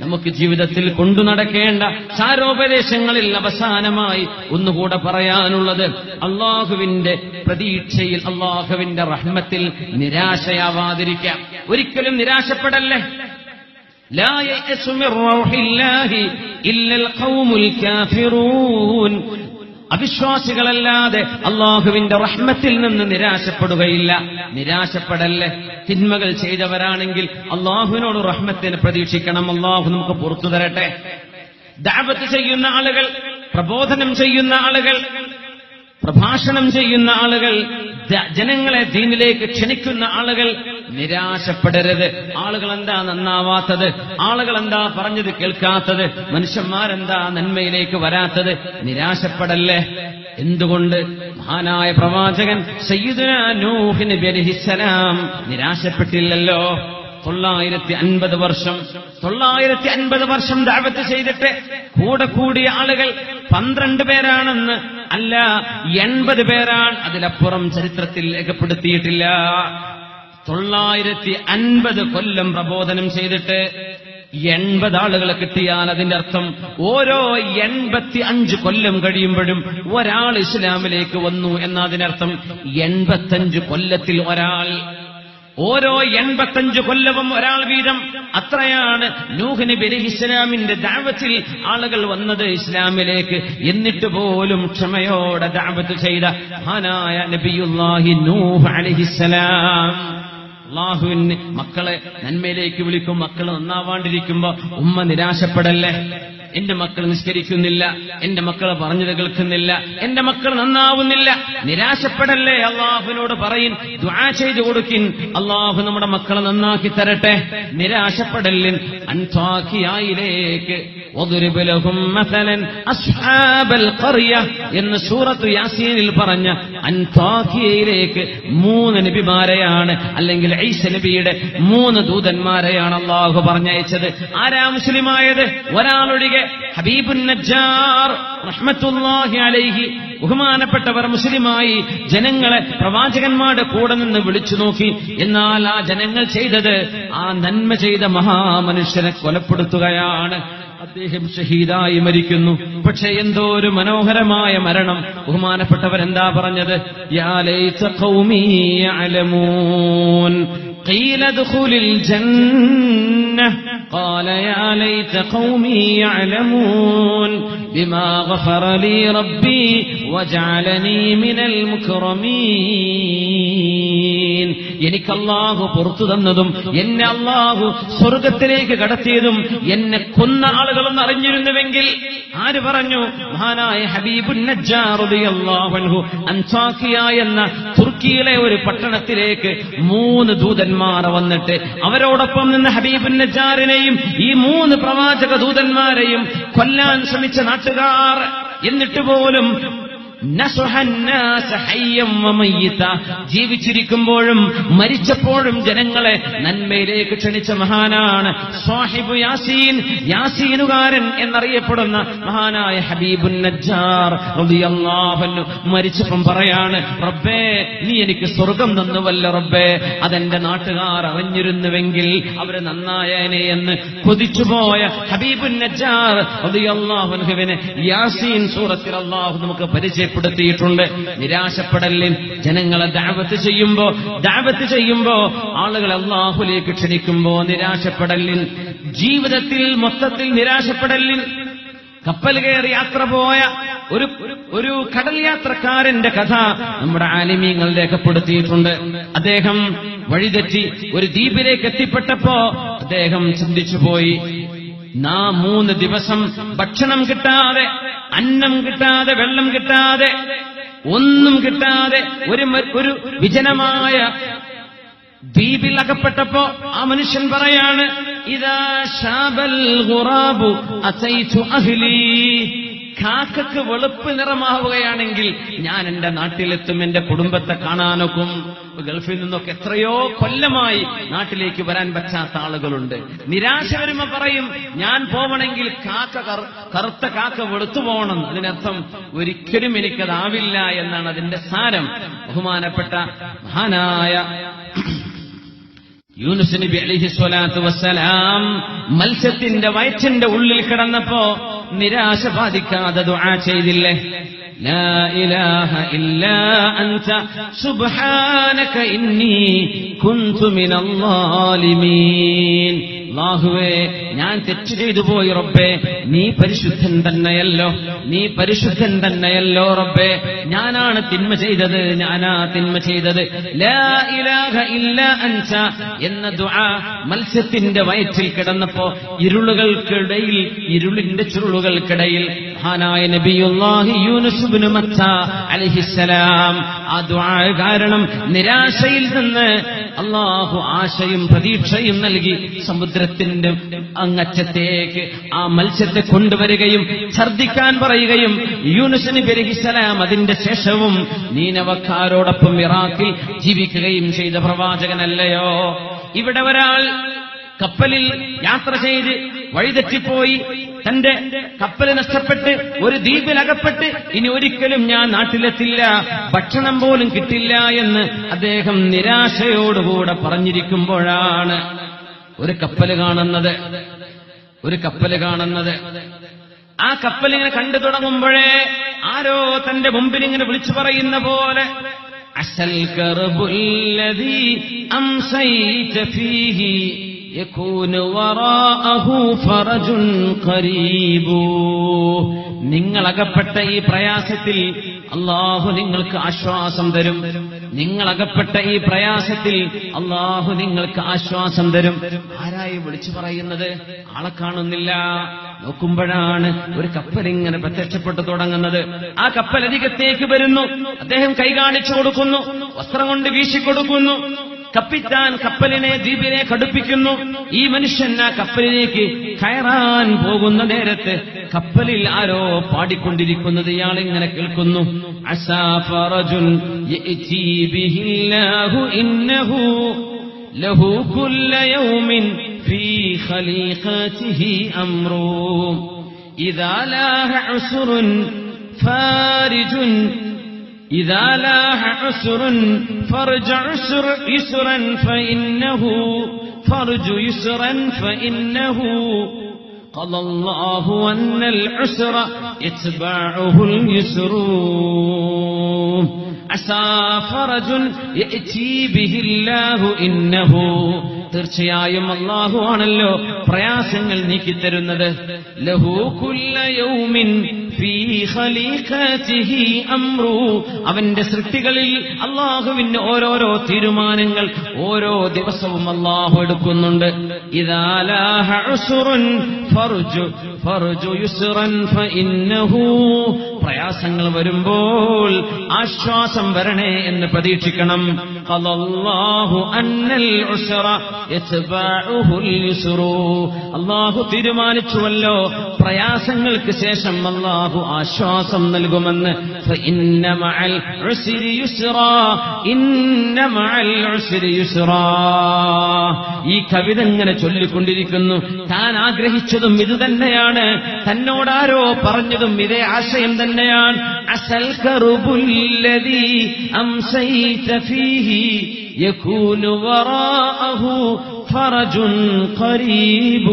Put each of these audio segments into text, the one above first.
നമുക്ക് ജീവിതത്തിൽ കൊണ്ടു നടക്കേണ്ട സാരോപദേശങ്ങളിൽ അവസാനമായി ഒന്നുകൂടെ പറയാനുള്ളത് അള്ളാഹുവിന്റെ പ്രതീക്ഷയിൽ അള്ളാഹുവിന്റെ റഹ്മത്തിൽ നിരാശയാവാതിരിക്കാം. ഒരിക്കലും നിരാശപ്പെടല്ലേ? അവിശ്വാസികളല്ലാതെ അള്ളാഹുവിന്റെ റഹ്മത്തിൽ നിന്ന് നിരാശപ്പെടുകയില്ല. നിരാശപ്പെടല്ലേ? തിന്മകൾ ചെയ്തവരാണെങ്കിൽ അള്ളാഹുവിനോട് റഹ്മത്തിന് പ്രതീക്ഷിക്കണം. അള്ളാഹു നമുക്ക് പുറത്തു തരട്ടെ. ദാപത്ത് ചെയ്യുന്ന ആളുകൾ പ്രബോധനം ചെയ്യുന്ന ആളുകൾ പ്രഭാഷണം ചെയ്യുന്ന ആളുകൾ ജനങ്ങളെ ദീനിലേക്ക് ക്ഷണിക്കുന്ന ആളുകൾ നിരാശപ്പെടരുത്. ആളുകൾ എന്താ നന്നാവാത്തത്? ആളുകൾ എന്താ പറഞ്ഞത് കേൾക്കാത്തത്? മനുഷ്യന്മാരെന്താ നന്മയിലേക്ക് വരാത്തത്? നിരാശപ്പെടല്ലേ? എന്തുകൊണ്ട്? മഹാനായ പ്രവാചകൻ സയ്യിദുന നൂഹ് നിരാശപ്പെട്ടില്ലല്ലോ. തൊള്ളായിരത്തി അൻപത് വർഷം തൊള്ളായിരത്തി അൻപത് വർഷം ദാവത്ത് ചെയ്തിട്ട് കൂടെ കൂടിയ ആളുകൾ പന്ത്രണ്ട് പേരാണെന്ന് അല്ല എൺപത് പേരാണ് അതിലപ്പുറം ചരിത്രത്തിൽ രേഖപ്പെടുത്തിയിട്ടില്ല. തൊള്ളായിരത്തി അൻപത് കൊല്ലം പ്രബോധനം ചെയ്തിട്ട് എൺപത് ആളുകളെ കിട്ടിയാൽ അതിന്റെ അർത്ഥം ഓരോ എൺപത്തി അഞ്ച് കൊല്ലം കഴിയുമ്പോഴും ഒരാൾ ഇസ്ലാമിലേക്ക് വന്നു എന്നതിനർത്ഥം എൺപത്തഞ്ച് കൊല്ലത്തിൽ ഒരാൾ ഓരോ എൺപത്തഞ്ച് കൊല്ലവും ഒരാൾ വീതം അത്രയാണ് നൂഹ് അലൈഹി ഇസ്ലാമിന്റെ ദാവത്തിൽ ആളുകൾ വന്നത് ഇസ്ലാമിലേക്ക്. എന്നിട്ട് പോലും ക്ഷമയോടെ ദാവത്ത് ചെയ്ത മഹാനായ നബിയുല്ലാഹി നൂഹ് അലിഹിസ്സലാം അള്ളാഹുവിന് മക്കളെ നന്മയിലേക്ക് വിളിക്കും. മക്കൾ നന്നാവാണ്ടിരിക്കുമ്പോ ഉമ്മ നിരാശപ്പെടല്ലേ? എന്റെ മക്കൾ നിസ്കരിക്കുന്നില്ല എന്റെ മക്കൾ പറഞ്ഞത് കേൾക്കുന്നില്ല എന്റെ മക്കൾ നന്നാവുന്നില്ല. നിരാശപ്പെടല്ലേ? അള്ളാഹുവിനോട് പറയിൻ ദ്വാ ചെയ്തു കൊടുക്കിൻ. അള്ളാഹു നമ്മുടെ മക്കളെ നന്നാക്കി തരട്ടെ. നിരാശപ്പെടലിൻ അൻഫാഖിയായിലേക്ക് എന്ന് സൂറത്ത് യാസീനിൽ പറഞ്ഞ അൻതാഖിയയിലേക്ക് മൂന്ന് നബിമാരെയാണ് അല്ലെങ്കിൽ ഐസ നബിയുടെ മൂന്ന് ദൂതന്മാരെയാണ് അള്ളാഹു പറഞ്ഞയച്ചത്. ആരാ മുസ്ലിമായത്? ഒരാളൊഴികെ ഹബീബുൻ റഹ്മത്തുല്ലാഹി അലൈഹി ബഹുമാനപ്പെട്ടവർ മുസ്ലിമായി ജനങ്ങളെ പ്രവാചകന്മാരുടെ കൂടെ നിന്ന് വിളിച്ചു നോക്കി. എന്നാൽ ആ ജനങ്ങൾ ചെയ്തത് ആ നന്മ ചെയ്ത മഹാമനുഷ്യനെ കൊലപ്പെടുത്തുകയാണ്. അദ്ദേഹം ഷഹീദായി മരിക്കുന്നു പക്ഷെ എന്തോ ഒരു മനോഹരമായ മരണം ബഹുമാനപ്പെട്ടവർ എന്താ പറഞ്ഞത് യാ ലൈത ഖൗമി യഅലമൂൻ قيل ادخل الجنة قال يا ليت قومي يعلمون بما غفر لي ربي وجعلني من المكرمين എനിക്ക് അള്ളാഹു പുറത്തു തന്നതും എന്നെ അള്ളാഹു സ്വർഗത്തിലേക്ക് കടത്തിയതും എന്നെ കൊന്ന ആളുകളെന്ന് അറിഞ്ഞിരുന്നുവെങ്കിൽ ആര് പറഞ്ഞു മഹാനായ ഹബീബുൻ അൻസാഖിയ എന്ന തുർക്കിയിലെ ഒരു പട്ടണത്തിലേക്ക് മൂന്ന് ദൂതന്മാർ വന്നിട്ട് അവരോടൊപ്പം നിന്ന് ഹബീബുൻ നജാറിനെയും ഈ മൂന്ന് പ്രവാചക ദൂതന്മാരെയും കൊല്ലാൻ ശ്രമിച്ച നാട്ടുകാർ എന്നിട്ട് പോലും. ജീവിച്ചിരിക്കുമ്പോഴും മരിച്ചപ്പോഴും ജനങ്ങളെ നന്മയിലേക്ക് ക്ഷണിച്ച മഹാനാണ് സ്വാഹിബു യാസീൻ. യാസീനുകാരൻ എന്നറിയപ്പെടുന്ന മഹാനായ ഹബീബുൻ നജ്ജാർ മരിച്ചപ്പം പറയാണ് റബ്ബേ നീ എനിക്ക് സ്വർഗം തന്നുവല്ല റബ്ബേ. അതെന്റെ നാട്ടുകാർ അറിഞ്ഞിരുന്നുവെങ്കിൽ അവർ നന്നായേനെ എന്ന് കൊതിച്ചുപോയ ഹബീബുൻ നജ്ജാർ അൻഹുവിനെ യാസീൻ സൂറത്തിൽ അള്ളാഹു നമുക്ക് പരിചയപ്പെടുത്തിയിട്ടുണ്ട് നിരാശപ്പെടലിൽ ജനങ്ങളെ ദാവത്ത് ചെയ്യുമ്പോ ദാവത്ത് ചെയ്യുമ്പോ ആളുകളെ അള്ളാഹുലേക്ക് ക്ഷണിക്കുമ്പോ നിരാശപ്പെടലിൽ ജീവിതത്തിൽ മൊത്തത്തിൽ നിരാശപ്പെടലിൽ കപ്പൽ കയറി യാത്ര പോയ ഒരു ഒരു കടൽ യാത്രക്കാരന്റെ കഥ നമ്മുടെ ആലിമീങ്ങൾ രേഖപ്പെടുത്തിയിട്ടുണ്ട്. അദ്ദേഹം വഴിതെറ്റി ഒരു ദ്വീപിലേക്ക് എത്തിപ്പെട്ടപ്പോ അദ്ദേഹം ചിന്തിച്ചുപോയി നാ മൂന്ന് ദിവസം ഭക്ഷണം കിട്ടാതെ അന്നം കിട്ടാതെ വെള്ളം കിട്ടാതെ ഒന്നും കിട്ടാതെ ഒരു ഒരു വിജനമായ ദ്വീപിൽ അകപ്പെട്ടപ്പോ ആ മനുഷ്യൻ പറയാണ് ഇതാ ഷാബൽ അഹ്ലി. കാക്കക്ക് വെളുപ്പ് നിറമാവുകയാണെങ്കിൽ ഞാൻ എന്റെ നാട്ടിലെത്തും എന്റെ കുടുംബത്തെ കാണാനൊക്കും. ഗൾഫിൽ നിന്നൊക്കെ എത്രയോ കൊല്ലമായി നാട്ടിലേക്ക് വരാൻ പറ്റാത്ത ആളുകളുണ്ട്. നിരാശ വരുമ്പോ പറയും ഞാൻ പോവണമെങ്കിൽ കാക്ക കറു- കറുത്ത കാക്ക വെളുത്തു പോകണം അതിനർത്ഥം ഒരിക്കലും എനിക്കതാവില്ല എന്നാണ് അതിന്റെ സാരം. ബഹുമാനപ്പെട്ട മഹാനായ യൂനുസ് നബി അലിഹി സ്വലാത്തു വസ്സലാം മത്സ്യത്തിന്റെ വയറ്റിന്റെ ഉള്ളിൽ കിടന്നപ്പോ നിരാശ ബാധിക്കാതെ ദുആ ചെയ്തില്ലേ لا إله إلا أنت سبحانك إني كنت من الظالمين അള്ളാഹുവേ ഞാൻ തെറ്റ് ചെയ്തു പോയി റബ്ബേ. നീ പരിശുദ്ധൻ തന്നെയല്ലോ. നീ പരിശുദ്ധൻ തന്നെയല്ലോ റബ്ബേ. ഞാനാണ് തിന്മ ചെയ്തത് ഞാനാ തിന്മ ചെയ്തത്. അൻസ എന്ന ദുആ മത്സ്യത്തിന്റെ വയറ്റിൽ കിടന്നപ്പോ ഇരുളുകൾക്കിടയിൽ ഇരുളിന്റെ ചുരുളുകൾക്കിടയിൽ മഹാനായ നബിയുല്ലാഹി യൂനുസുബിന് മത്ത അലൈഹിസ്സലാം ആ ദുആ കാരണം നിരാശയിൽ നിന്ന് അള്ളാഹു ആശയും പ്രതീക്ഷയും നൽകി സമുദ്രത്തിന്റെ അങ്ങറ്റത്തേക്ക് ആ മത്സ്യത്തെ കൊണ്ടുവരികയും ഛർദിക്കാൻ പറയുകയും യൂനുസിന് അലൈഹിസ്സലാം അതിന്റെ ശേഷവും നീനവക്കാരോടൊപ്പം ഇറാഖിൽ ജീവിക്കുകയും ചെയ്ത പ്രവാചകനല്ലയോ? ഇവിടെ ഒരാൾ കപ്പലിൽ യാത്ര ചെയ്ത് വഴിതെറ്റിപ്പോയി തന്റെ കപ്പൽ നഷ്ടപ്പെട്ട് ഒരു ദ്വീപിലകപ്പെട്ട് ഇനി ഒരിക്കലും ഞാൻ നാട്ടിലെത്തില്ല ഭക്ഷണം പോലും കിട്ടില്ല എന്ന് അദ്ദേഹം നിരാശയോടുകൂടെ പറഞ്ഞിരിക്കുമ്പോഴാണ്. ഒരു കപ്പൽ കാണുന്നത്. ഒരു കപ്പൽ കാണുന്നത്. ആ കപ്പലിങ്ങനെ കണ്ടു തുടങ്ങുമ്പോഴേ ആരോ തന്റെ മുമ്പിൽ ഇങ്ങനെ വിളിച്ചു പറയുന്ന പോലെ അസൽ നിങ്ങളകപ്പെട്ട ഈ പ്രയാസത്തിൽ അള്ളാഹു നിങ്ങൾക്ക് ആശ്വാസം തരും. നിങ്ങൾ അകപ്പെട്ട ഈ പ്രയാസത്തിൽ അള്ളാഹു നിങ്ങൾക്ക് ആശ്വാസം തരും. ആരായി വിളിച്ചു പറയുന്നത്? ആളെ കാണുന്നില്ല. നോക്കുമ്പോഴാണ് ഒരു കപ്പൽ ഇങ്ങനെ പ്രത്യക്ഷപ്പെട്ടു തുടങ്ങുന്നത്. ആ കപ്പൽ അധികത്തേക്ക് വരുന്നു. അദ്ദേഹം കൈ കാണിച്ചു കൊടുക്കുന്നു. വസ്ത്രം കൊണ്ട് വീശിക്കൊടുക്കുന്നു കപ്പിത്താൻ കപ്പലിനെ ദ്വീപിനെ കടുപ്പിക്കുന്നു ഈ മനുഷ്യൻ ആ കപ്പലിലേക്ക് കയറാൻ പോകുന്ന നേരത്ത് കപ്പലിൽ ആരോ പാടിക്കൊണ്ടിരിക്കുന്നത് ഇയാൾ ഇങ്ങനെ കേൾക്കുന്നു. അസാഫറജുൻ ഇന്നഹു ലഹു കുല്ല യൗമിൻ ഫീ ഇദാ ഫാരിജുൻ إذا لاح عسر فرج عسر يسرا فإنه فرج يسرا فإنه قضى الله أن العسر يتبعه اليسر عسى فرج يأتي به الله إنه തീർച്ചയായും അള്ളാഹു ആണല്ലോ പ്രയാസങ്ങൾ നീക്കിത്തരുന്നത് ലഹു കുല്ല യൗമിൻ അവന്റെ സൃഷ്ടികളിൽ അള്ളാഹുവിന്റെ ഓരോരോ തീരുമാനങ്ങൾ ഓരോ ദിവസവും അള്ളാഹു എടുക്കുന്നുണ്ട്. പ്രയാസങ്ങൾ വരുമ്പോൾ ആശ്വാസം വരണേ എന്ന് പ്രതീക്ഷിക്കണം. അള്ളാഹു തീരുമാനിച്ചുവല്ലോ പ്രയാസങ്ങൾക്ക് ശേഷം അള്ളാഹു ആശ്വാസം നൽകുമെന്ന് فإن مع العسر يسرا إن مع العسر يسرا ഈ കവിത ഇങ്ങനെ ചൊല്ലിക്കൊണ്ടിരിക്കുന്നു താൻ ആഗ്രഹിച്ചതും ഇത് തന്നെയാണ് തന്നോടാരോ പറഞ്ഞതും ഇതേ ആശയം തന്നെയാണ് അസൽ കറുബുല്ലദീ അംസൈത ഫീഹി يكون وراءه فرج قريب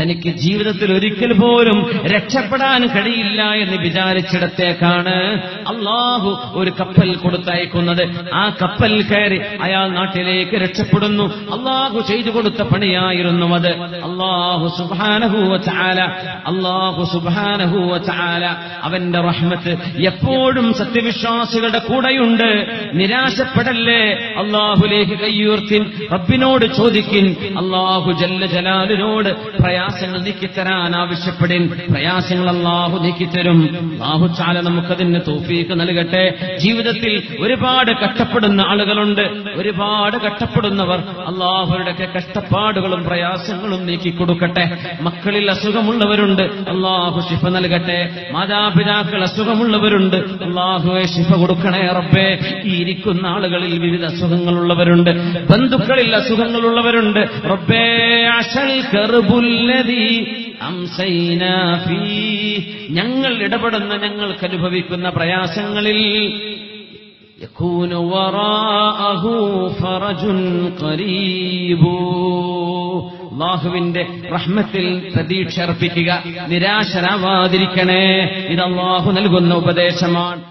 തനിക്ക് ജീവിതത്തിൽ ഒരിക്കൽ പോലും രക്ഷപ്പെടാൻ കഴിയില്ല എന്ന് വിചാരിച്ചിടത്തേക്കാണ് അള്ളാഹു ഒരു കപ്പൽ കൊടുത്തയക്കുന്നത്. ആ കപ്പൽ കയറി അയാൾ നാട്ടിലേക്ക് രക്ഷപ്പെടുന്നു. അള്ളാഹു ചെയ്തു കൊടുത്ത പണിയായിരുന്നു അത്. അള്ളാഹു സുബാനഹൂവ ചാല അള്ളാഹു സുബാനഹൂവ ചാല അവന്റെ റഹ്മത്ത് എപ്പോഴും സത്യവിശ്വാസികളുടെ കൂടെയുണ്ട്. നിരാശപ്പെടല്ലേ? അള്ളാഹുലേക്ക് കയ്യൂർത്തിൻ. റബ്ബിനോട് ചോദിക്കിൻ. അള്ളാഹു ജല്ല ജലാലിനോട് പ്രയാസങ്ങൾ നീക്കിത്തരാൻ ആവശ്യപ്പെടും. പ്രയാസങ്ങൾ അള്ളാഹു നീക്കിത്തരും. അള്ളാഹു ചാല നമുക്കതിന് തോഫീക്ക് നൽകട്ടെ. ജീവിതത്തിൽ ഒരുപാട് കഷ്ടപ്പെടുന്ന ആളുകളുണ്ട്. ഒരുപാട് കഷ്ടപ്പെടുന്നവർ അള്ളാഹുരുടെ കഷ്ടപ്പാടുകളും പ്രയാസങ്ങളും നീക്കി കൊടുക്കട്ടെ മക്കളിൽ അസുഖമുള്ളവരുണ്ട്. അള്ളാഹു ശിഫ നൽകട്ടെ. മാതാപിതാക്കൾ അസുഖമുള്ളവരുണ്ട്. അള്ളാഹുവെ ശിഫ കൊടുക്കണേ റബ്ബേ. ഈ ഇരിക്കുന്ന ആളുകളിൽ വിവിധ അസുഖങ്ങളുള്ളവരുണ്ട്. ബന്ധുക്കളിൽ അസുഖങ്ങളുള്ളവരുണ്ട്. റബ്ബേ അശൽ ഫീ ഞങ്ങൾ ഇടപെടുന്ന ഞങ്ങൾക്ക് അനുഭവിക്കുന്ന പ്രയാസങ്ങളിൽ ാഹുവിന്റെ റഹ്മത്തിൽ പ്രതീക്ഷ അർപ്പിക്കുക നിരാശരാവാതിരിക്കണേ. ഇത് നൽകുന്ന ഉപദേശമാണ്.